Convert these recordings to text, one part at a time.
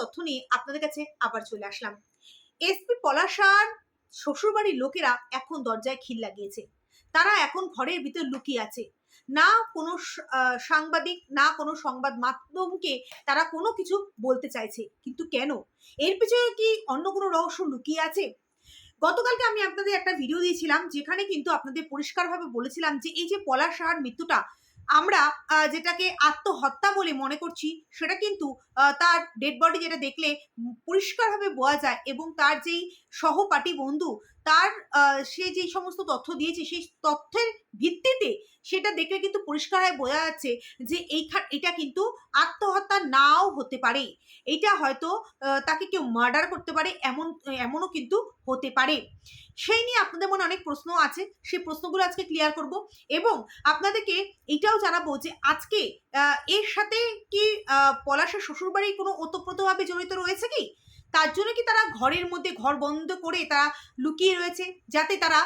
তথ্য নিয়ে আপনাদের কাছে আবার চলে আসলাম। এসপি পলাশার শ্বশুরবাড়ির লোকেরা এখন দরজায় খিল লাগিয়েছে। তারা এখন ঘরের ভিতর লুকিয়ে আছে। না কোনো সাংবাদিক, না কোনো সংবাদ মাধ্যমকে তারা কোনো কিছু বলতে চাইছে। কিন্তু কেন? এর পিছনে কি অন্য কোনো রহস্য লুকিয়ে আছে? গতকালকে আমি আপনাদের একটা ভিডিও দিয়েছিলাম, যেখানে কিন্তু আপনাদের পরিষ্কারভাবে বলেছিলাম যে এই যে পলাশ সাহার মৃত্যুটা আমরা যেটাকে আত্মহত্যা বলে মনে করছি, সেটা কিন্তু তার ডেড বডি যেটা দেখলে পরিষ্কারভাবে বোঝা যায় এবং তার যেই সহপাঠী বন্ধু, তার সে যেই সমস্ত তথ্য দিয়েছে, সেই তথ্যের ভিত্তিতে সেটা দেখলে কিন্তু পরিষ্কারভাবে বোঝা যাচ্ছে যে এইখান এটা কিন্তু আত্মহত্যা নাও হতে পারে। এটা হয়তো তাকে কেউ মার্ডার করতে পারে, এমন, এমনও কিন্তু হতে পারে। সেই নিয়ে আপনাদের মনে অনেক প্রশ্ন আছে, সেই প্রশ্নগুলো আজকে ক্লিয়ার করব। এবং আপনাদেরকে এটাও জানাব যে আজকে এর সাথে কি পলাশের শ্বশুরবাড়ি কোনো ওতপ্রোতভাবে জড়িত রয়েছে কি? তার জন্য কি তারা ঘরের মধ্যে ঘর বন্ধ করে তারা লুকিয়ে রয়েছে, যাতে তারা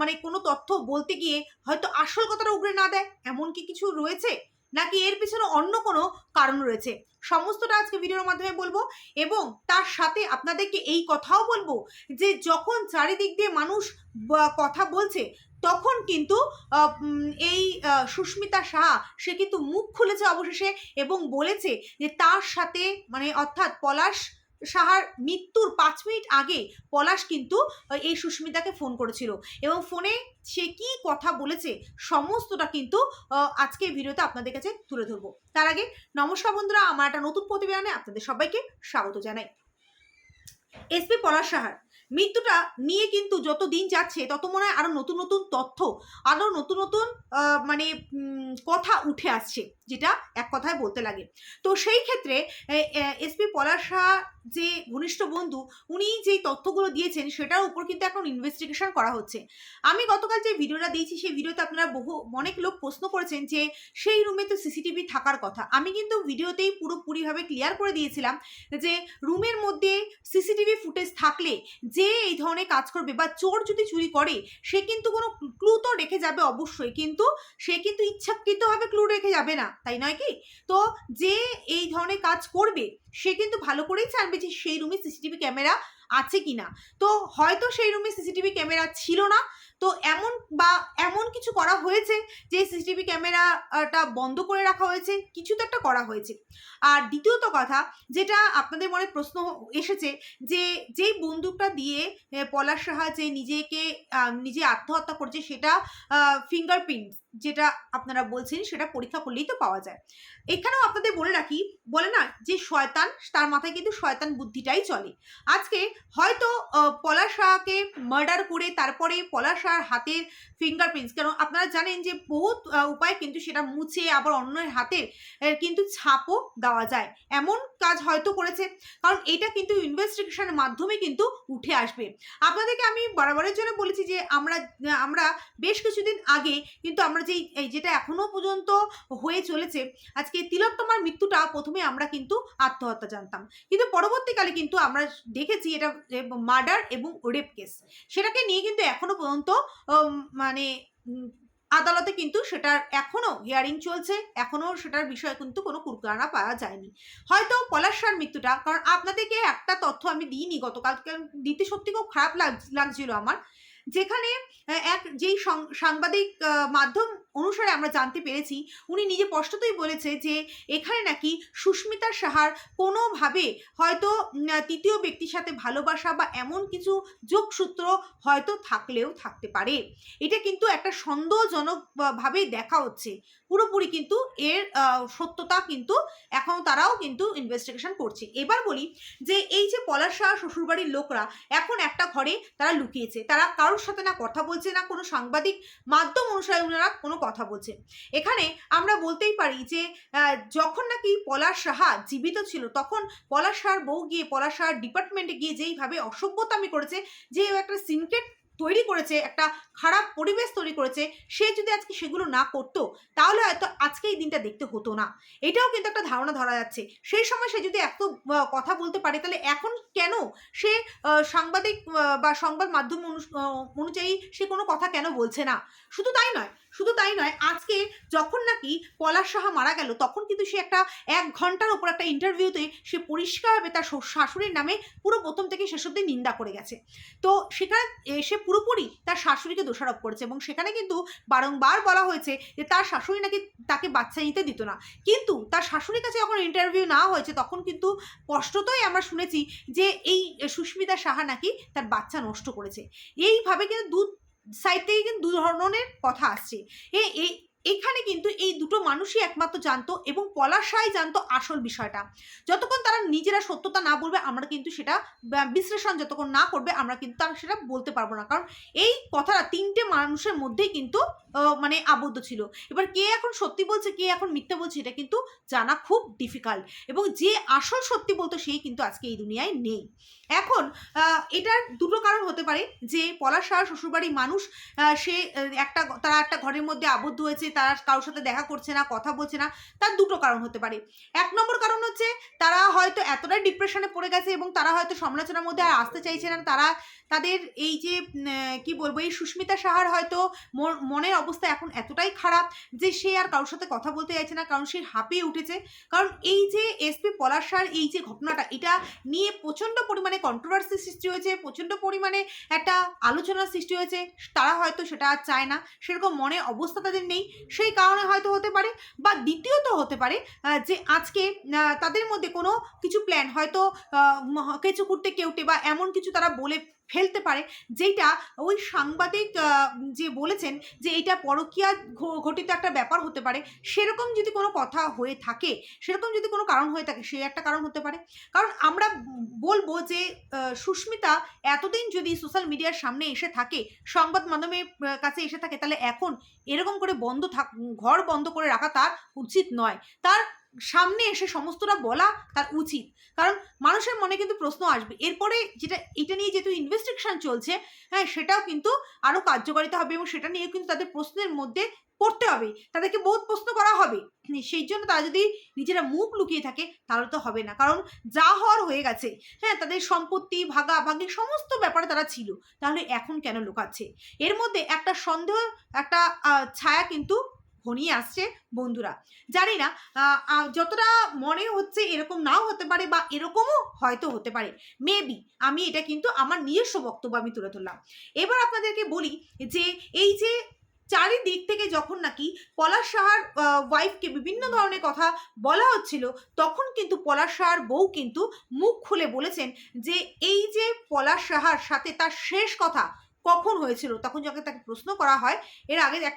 মানে কোনো তথ্য বলতে গিয়ে হয়তো আসল কথাটা উগড়ে না দেয়? এমন কি কিছু রয়েছে? নাকি এর পিছনে অন্য কোনো কারণ রয়েছে? সমস্তটা আজকে ভিডিওর মাধ্যমে বলব এবং তার সাথে আপনাদেরকে এই কথাও বলব যে, যখন চারিদিক দিয়ে মানুষ কথা বলছে, তখন কিন্তু এই সুস্মিতা সাহা, সে কিন্তু মুখ খুলেছে অবশেষে এবং বলেছে যে, তার সাথে মানে অর্থাৎ পলাশ সাহার মৃত্যুর পাঁচ মিনিট আগে পলাশ কিন্তু এই সুস্মিতাকে ফোন করেছিল। এবং ফোনে সে কি কথা বলেছে, সমস্তটা কিন্তু আজকে ভিডিওতে আপনাদের কাছে তুলে ধরবো। তার আগে নমস্কার বন্ধুরা, আমার একটা নতুন প্রতিবেদনে আপনাদের সবাইকে স্বাগত জানাই। এসপি পলাশ সাহার মৃত্যুটা নিয়ে কিন্তু যত দিন যাচ্ছে, তত মনে হয় আরও নতুন নতুন তথ্য, আরও নতুন নতুন মানে কথা উঠে আসছে, যেটা এক কথায় বলতে লাগে। তো সেই ক্ষেত্রে এসপি পলাশ যে ঘনিষ্ঠ বন্ধু, উনি যেই তথ্যগুলো দিয়েছেন, সেটার উপর কিন্তু এখন ইনভেস্টিগেশন করা হচ্ছে। আমি গতকাল যে ভিডিওটা দিয়েছি, সেই ভিডিওতে আপনারা বহু, অনেক লোক প্রশ্ন করেছেন যে, সেই রুমে তো সিসিটিভি থাকার কথা। আমি কিন্তু ভিডিওতেই পুরোপুরিভাবে ক্লিয়ার করে দিয়েছিলাম যে, রুমের মধ্যে সিসিটিভি ফুটেজ থাকলে যে এই ধরনের কাজ করবে বা চোর যদি চুরি করে, সে কিন্তু কোনো ক্লু তো রেখে যাবে অবশ্যই, কিন্তু সে কিন্তু ইচ্ছাকৃতভাবে ক্লু রেখে যাবে না, তাই নয় কি? তো যে এই ধরনের কাজ করবে, সে কিন্তু ভালো করেই জানবে যে সেই রুমে সিসিটিভি ক্যামেরা আছে কিনা। তো হয়তো সেই রুমে সিসিটিভি ক্যামেরা ছিল না তো এমন বা এমন কিছু করা হয়েছে যে সিসিটিভি ক্যামেরাটা বন্ধ করে রাখা হয়েছে? কিছু তো একটা করা হয়েছে। আর দ্বিতীয়ত কথা, যেটা আপনাদের মনে প্রশ্ন এসেছে যে যেই বন্দুকটা দিয়ে পলাশ সাহা যে নিজেকে নিজে আত্মহত্যা করছে সেটা ফিঙ্গারপ্রিন্ট যেটা আপনারা বলছেন সেটা পরীক্ষা করলেই তো পাওয়া যায়। এখানেও আপনাদের বলে রাখি বলে না যে শয়তান তার মাথায় কিন্তু শয়তান বুদ্ধিটাই চলে। আজকে হয়তো আহ, পলাশ শাহকে মার্ডার করে তারপরে পলাশ শাহর হাতের ফিঙ্গারপ্রিন্টস কারণ আপনারা জানেন যে বহুত উপায় কিন্তু সেটা মুছে আবার অন্যের হাতের কিন্তু ছাপও দেওয়া যায়। এমন কাজ হয়তো করেছে কারণ এটা কিন্তু ইনভেস্টিগেশনের মাধ্যমে কিন্তু উঠে আসবে। আপনাদেরকে আমি বরাবরের জন্য বলেছি যে আমরা আমরা বেশ কিছুদিন আগে কিন্তু আমরা যেই, এই যেটা এখনও পর্যন্ত হয়ে চলেছে, আজকে তিলোত্তমার মৃত্যুটা প্রথমে আমরা কিন্তু আত্মহত্যা জানতাম। কিন্তু পরবর্তীকালে কিন্তু আমরা দেখেছি এটা মার্ডার এবং রেপ কেস সেটাকে নিয়ে কিন্তু এখনও পর্যন্ত মানে আদালতে কিন্তু সেটার এখনও হিয়ারিং চলছে, এখনও সেটার বিষয়ে কিন্তু কোনো কুরকানা পাওয়া যায়নি। হয়তো পলাশার মৃত্যুটা, কারণ আপনাদেরকে একটা তথ্য আমি দিইনি, গতকালকে দিতে সত্যি খুব খারাপ লাগ- লাগছিল আমার। যেখানে এক যেই সাংবাদিক মাধ্যম অনুসারে আমরা জানতে পেরেছি, উনি নিজে স্পষ্টতই বলেছে যে এখানে নাকি সুস্মিতা সাহার কোনোভাবে হয়তো তৃতীয় ব্যক্তির সাথে ভালোবাসা বা এমন কিছু যোগসূত্র হয়তো থাকলেও থাকতে পারে। এটা কিন্তু একটা সন্দেহজনকভাবে দেখা হচ্ছে। পুরোপুরি কিন্তু এর সত্যতা কিন্তু এখন তারাও কিন্তু ইনভেস্টিগেশন করছে। এবার বলি যে এই যে পলাশ শাহ শ্বশুরবাড়ির লোকরা এখন একটা ঘরে তারা লুকিয়েছে। তারা কারোর সাথে না কথা বলছে, না কোনো সাংবাদিক মাধ্যম অনুসারে ওনারা কোনো কথা বলছে। এখানে আমরা বলতেই পারি যে যখন নাকি পলাশ সাহা জীবিত ছিল, তখন পলাশ সাহার বউ গিয়ে পলাশ সাহার ডিপার্টমেন্টে গিয়ে যেইভাবে অসভ্যতামি করেছে, যে একটা সিনক্রেট তৈরি করেছে, একটা খারাপ পরিবেশ তৈরি করেছে, সে যদি আজকে সেগুলো না করতো, তাহলে হয়তো আজকে এই দিনটা দেখতে হতো না। এটাও কিন্তু একটা ধারণা ধরা যাচ্ছে। সেই সময় সে যদি এত কথা বলতে পারে, তাহলে এখন কেন সে সাংবাদিক বা সংবাদ মাধ্যম অনুযায়ী সে কোনো কথা কেন বলছে না? শুধু তাই নয় শুধু তাই নয়, আজকে যখন নাকি পলাশ সাহা মারা গেল, তখন কিন্তু সে একটা এক ঘণ্টার ওপর একটা ইন্টারভিউতে সে পরিষ্কারভাবে তার শাশুড়ির নামে পুরো প্রথম থেকে শেষ অব্দি নিন্দা করে গেছে। তো সেখানে সে পুরোপুরি তার শাশুড়িকে দোষারোপ করেছে এবং সেখানে কিন্তু বারংবার বলা হয়েছে যে তার শাশুড়ি নাকি তাকে বাচ্চা নিতে দিত না। কিন্তু তার শাশুড়ির কাছে যখন ইন্টারভিউ না হয়েছে, তখন কিন্তু স্পষ্টতই আমরা শুনেছি যে এই সুস্মিতা সাহা নাকি তার বাচ্চা নষ্ট করেছে। এইভাবে কিন্তু দু সাইড থেকে কিন্তু দু ধরনের কথা আসছে। এই এখানে কিন্তু এই দুটো মানুষই একমাত্র জানতো এবং পলাশাই জানতো আসল বিষয়টা। যতক্ষণ তারা নিজেরা সত্যতা না বলবে, আমরা কিন্তু সেটা বিশ্লেষণ যতক্ষণ না করবে, আমরা কিন্তু তারা সেটা বলতে পারব না। কারণ এই কথাটা তিনটে মানুষের মধ্যেই কিন্তু মানে আবদ্ধ ছিল। এবার কে এখন সত্যি বলছে, কে এখন মিথ্যা বলছে, এটা কিন্তু জানা খুব ডিফিকাল্ট এবং যে আসল সত্যি বলতো, সেই কিন্তু আজকে এই দুনিয়ায় নেই। এখন এটার দুটো কারণ হতে পারে যে পলাশ শ্বশুরবাড়ির মানুষ সে একটা তারা একটা ঘরের মধ্যে আবদ্ধ হয়েছে, তারা কারোর সাথে দেখা করছে না, কথা বলছে না, তার দুটো কারণ হতে পারে। এক নম্বর কারণ হচ্ছে, তারা হয়তো এতটাই ডিপ্রেশনে পড়ে গেছে এবং তারা হয়তো সমালোচনার মধ্যে আর আসতে চাইছে না, তারা তাদের এই যে কি বলব, এই সুস্মিতা সাহার হয়তো মন- মনের অবস্থা এখন এতটাই খারাপ যে সে আর কারোর সাথে কথা বলতে চাইছে না, কারণ সে হাঁপিয়ে উঠেছে। কারণ এই যে এসপি পলাশার এই যে ঘটনাটা, এটা নিয়ে প্রচণ্ড পরিমাণে কন্ট্রোভার্সি সৃষ্টি হয়েছে, প্রচণ্ড পরিমাণে একটা আলোচনার সৃষ্টি হয়েছে, তারা হয়তো সেটা আর চায় না, সেরকম মনে অবস্থা তাদের নেই, সেই কারণে হয়তো হতে পারে বা দ্বিতীয়ত হতে পারে যে আজকে তাদের মধ্যে কোনো কিছু প্ল্যান হয়তো কেঁচো কুটতে কেউটে বা এমন কিছু তারা বলে ফেলতে পারে যেটা ওই সাংবাদিক যে বলেছেন যে এটা পরকীয়া ঘটিত একটা ব্যাপার হতে পারে, সেরকম যদি কোনো কথা হয়ে থাকে, সেরকম যদি কোনো কারণ হয়ে থাকে সে একটা কারণ হতে পারে, কারণ আমরা বলব যে সুস্মিতা এতদিন যদি সোশ্যাল মিডিয়ার সামনে এসে থাকে, সংবাদ মাধ্যমের কাছে এসে থাকে, তাহলে এখন এরকম করে বন্ধ থাক, ঘর বন্ধ করে রাখা তার উচিত নয়। তার সামনে এসে সমস্তটা বলা তার উচিত। কারণ মানুষের মনে কিন্তু প্রশ্ন আসবে। এরপরে যেটা, এটা নিয়ে যেহেতু ইনভেস্টিগেশন চলছে হ্যাঁ সেটাও কিন্তু আরও কার্যকারিতা হবে এবং সেটা নিয়ে কিন্তু তাদের প্রশ্নের মধ্যে পড়তে হবে, তাদেরকে বহুত প্রশ্ন করা হবে। সেই জন্য তারা যদি নিজেরা মুখ লুকিয়ে থাকে, তাহলে তো হবে না। কারণ যা হওয়ার হয়ে গেছে হ্যাঁ তাদের সম্পত্তি, ভাগাভাগি সমস্ত ব্যাপারে তারা ছিল। তাহলে এখন কেন লুকাচ্ছে? এর মধ্যে একটা সন্দেহ, একটা ছায়া কিন্তু ঘনিয়ে আসছে বন্ধুরা। জানি না যতটা মনে হচ্ছে এরকম নাও হতে পারে বা এরকমও হয়তো হতে পারে। মেবি আমি এটা কিন্তু আমার নিজস্ব বক্তব্য আমি তুলে ধরলাম। এবার আপনাদেরকে বলি যে, এই যে চারিদিক থেকে যখন নাকি পলাশ সাহার ওয়াইফকে বিভিন্ন ধরনের কথা বলা হচ্ছিল, তখন কিন্তু পলাশ সাহার বউ কিন্তু মুখ খুলে বলেছেন যে, এই যে পলাশ সাহার সাথে তার শেষ কথা কখন হয়েছিল, তখন যখন তাকে প্রশ্ন করা হয়, এর আগে এক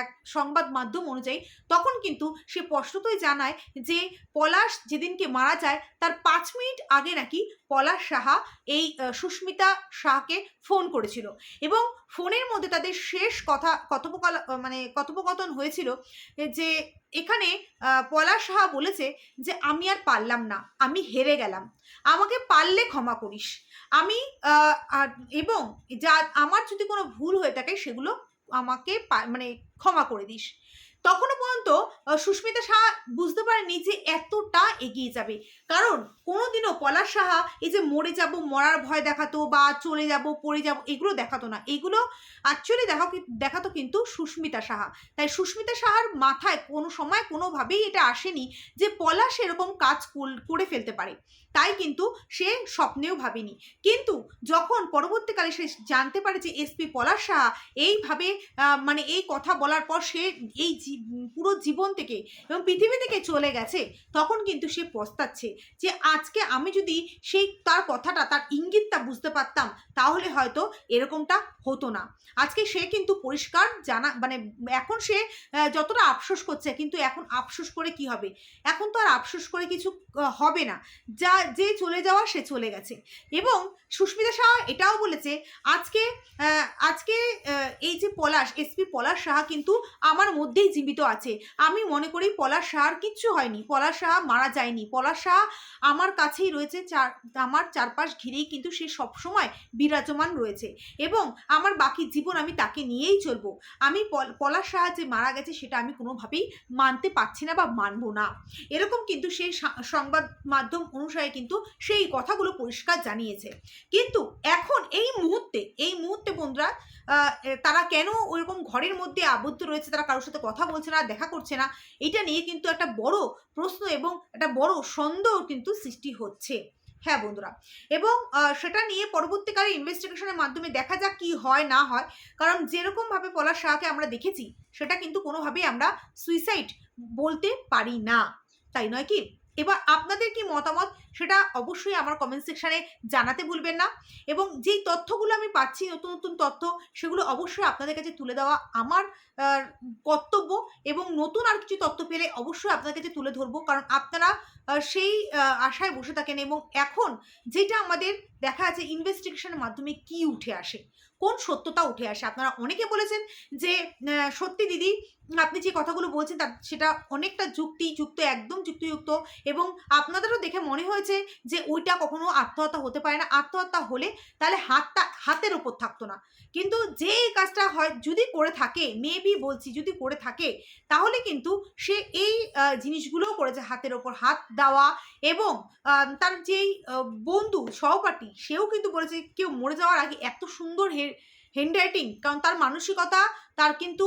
এক সংবাদ মাধ্যম অনুযায়ী, তখন কিন্তু সে স্পষ্টতই জানায় যে পলাশ যেদিনকে মারা যায়, তার পাঁচ মিনিট আগে নাকি পলাশ সাহা এই সুস্মিতা শাহকে ফোন করেছিল। এবং ফোনের মধ্যে তাদের শেষ কথা, কথোপকল মানে কথোপকথন হয়েছিল যে এখানে পলাশ সাহা বলেছে যে, আমি আর পারলাম না, আমি হেরে গেলাম। আমাকে পারলে ক্ষমা করিস। আমি এবং যা, আমার যদি কোনো ভুল হয়ে থাকে, সেগুলো আমাকে মানে ক্ষমা করে দিস। তখনও পর্যন্ত সুস্মিতা সাহা বুঝতে পারেনি যে এতটা এগিয়ে যাবে। কারণ কোনোদিনও পলাশ সাহা এই যে মরে যাব, মরার ভয় দেখাতো বা চলে যাব, পড়ে যাব, এগুলো দেখাতো না। এগুলো অ্যাকচুয়ালি দেখা দেখাতো কিন্তু সুস্মিতা সাহা। তাই সুস্মিতা সাহার মাথায় কোনো সময় কোনোভাবেই এটা আসেনি যে পলাশ এরকম কাজ করে ফেলতে পারে। তাই কিন্তু সে স্বপ্নেও ভাবেনি। কিন্তু যখন পরবর্তীকালে সে জানতে পারে যে এসপি পলাশ সাহা এইভাবে মানে এই কথা বলার পর সে এই পুরো জীবন থেকে এবং পৃথিবী থেকে চলে গেছে, তখন কিন্তু সে পস্তাচ্ছে যে আজকে আমি যদি সেই তার কথাটা, তার ইঙ্গিতটা বুঝতে পারতাম, তাহলে হয়তো এরকমটা হতো না। আজকে সে কিন্তু পরিষ্কার জানা মানে এখন সে যতটা আফসোস করছে, কিন্তু এখন আফসোস করে কি হবে? এখন তো আর আফসোস করে কিছু হবে না। যা, যে চলে যাওয়া, সে চলে গেছে। এবং সুস্মিতা সাহা এটাও বলেছে, আজকে আজকে এই যে পলাশ এসপি পলাশ সাহা কিন্তু আমার মধ্যেই জীবিত আছে। আমি মনে করি পলাশ শাহর কিচ্ছু হয়নি। পলাশ শাহ মারা যায়নি। পলাশ শাহ আমার কাছেই রয়েছে, চার আমার চারপাশ ঘিরেই কিন্তু সে সবসময় বিরাজমান রয়েছে এবং আমার বাকি জীবন আমি তাকে নিয়েই চলবো। আমি পল- শাহ যে মারা গেছে সেটা আমি কোনোভাবেই মানতে পারছি না বা মানব না। এরকম কিন্তু সেই সংবাদ মাধ্যম অনুসারে কিন্তু সেই কথাগুলো পরিষ্কার জানিয়েছে। কিন্তু এখন এই মুহূর্তে এই মুহূর্তে বন্ধুরা তারা কেন ওইরকম ঘরের মধ্যে আবদ্ধ রয়েছে? তারা কারোর সাথে কথা বলছে না, দেখা করছে না? এটা নিয়ে কিন্তু একটা বড় প্রশ্ন এবং একটা বড় সন্দেহ কিন্তু সৃষ্টি হচ্ছে। হ্যাঁ বন্ধুরা, এবং সেটা নিয়ে পরবর্তীকালে ইনভেস্টিগেশনের মাধ্যমে দেখা যাক কি হয়, না হয়। কারণ যেরকমভাবে পলাশ শাহকে আমরা দেখেছি, সেটা কিন্তু কোনোভাবেই আমরা সুইসাইড বলতে পারি না। তাই নয় কি? এবার আপনাদের কি মতামত সেটা অবশ্যই আমার কমেন্ট সেকশানে জানাতে ভুলবেন না। এবং যেই তথ্যগুলো আমি পাচ্ছি, নতুন নতুন তথ্য, সেগুলো অবশ্যই আপনাদের কাছে তুলে দেওয়া আমার কর্তব্য এবং নতুন আর কিছু তথ্য পেলে অবশ্যই আপনাদের কাছে তুলে ধরবো। কারণ আপনারা সেই আশায় বসে থাকেন এবং এখন যেটা আমাদের দেখা আছে ইনভেস্টিগেশনের মাধ্যমে কি উঠে আসে, কোন সত্যতা উঠে আসে। আপনারা অনেকে বলেছেন যে সত্যি দিদি, আপনি যে কথাগুলো বলছেন তার, সেটা অনেকটা যুক্তি, যুক্ত, একদম যুক্তিযুক্ত এবং আপনাদেরও দেখে মনে হয়েছে যে, ওইটা কখনো আত্মহত্যা হতে পারে না। আত্মহত্যা হলে তাহলে হাতটা, হাতের ওপর থাকতো না। কিন্তু যে কাজটা হয়, যদি করে থাকে মেবি বলছি যদি করে থাকে, তাহলে কিন্তু সে এই জিনিসগুলোও করেছে হাতের ওপর হাত দেওয়া এবং তার যেই বন্ধু, সহপাঠী সেও কিন্তু বলেছে কেউ মরে যাওয়ার আগে এত সুন্দর হে হ্যান্ড রাইটিং কারণ তার মানসিকতা তার কিন্তু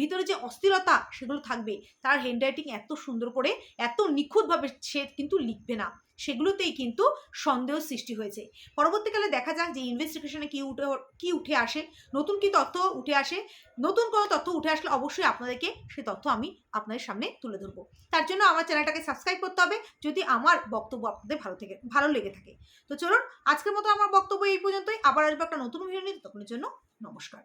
ভিতরে যে অস্থিরতা সেগুলো থাকবে। তার হ্যান্ড রাইটিং এত সুন্দর করে, এত নিখুঁতভাবে সে কিন্তু লিখবে না। সেগুলোতেই কিন্তু সন্দেহ সৃষ্টি হয়েছে। পরবর্তীকালে দেখা যাক যে ইনভেস্টিগেশনে কি উঠে কি উঠে আসে। নতুন কি তথ্য উঠে আসে, নতুন কোনো তথ্য উঠে আসলে অবশ্যই আপনাদেরকে সে তথ্য আমি আপনাদের সামনে তুলে ধরবো। তার জন্য আমার চ্যানেলটাকে সাবস্ক্রাইব করতে হবে, যদি আমার বক্তব্য আপনাদের ভালো থেকে, ভালো লেগে থাকে। তো চলুন, আজকের মতো আমার বক্তব্য এই পর্যন্তই। আবার আসবে একটা নতুন ভিডিও নিয়ে তখনের জন্য নমস্কার।